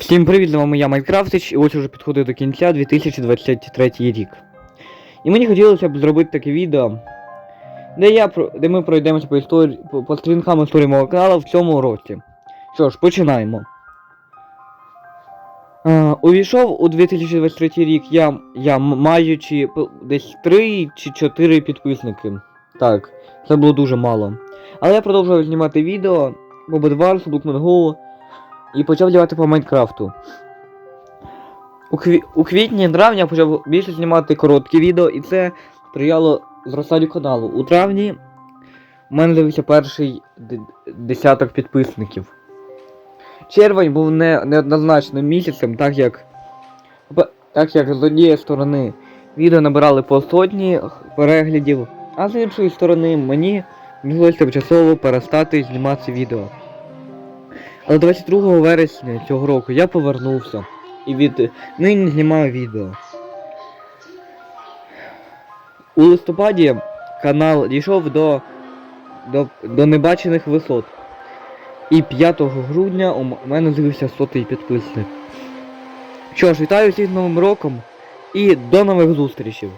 Всім привіт, з вами я Майкрафтич, і ось уже підходить до кінця 2023 рік. І мені хотілося б зробити таке відео, де, я, де ми пройдемося по, історії, по, по сторінкам історії мого каналу в цьому році. Що ж, починаємо. Е, увійшов у 2023 рік я, я маючи десь 3 чи 4 підписники. Так, це було дуже мало. Але я продовжував знімати відео Bedwars, Bookman і почав дівати по Майнкрафту. У, кві... у квітні-травні я почав більше знімати короткі відео, і це сприяло зростанню каналу. У травні у мене з'явився перший десяток підписників. Червень був не... неоднозначним місяцем, так як. Так як з однієї сторони відео набирали по сотні переглядів, а з іншої сторони мені довелося тимчасово перестати знімати відео. Але 22 вересня цього року я повернувся і від нині знімаю відео. У листопаді канал дійшов до, до, до небачених висот. І 5 грудня у мене з'явився сотий підписник. Що ж, вітаю всіх з Новим роком і до нових зустрічей!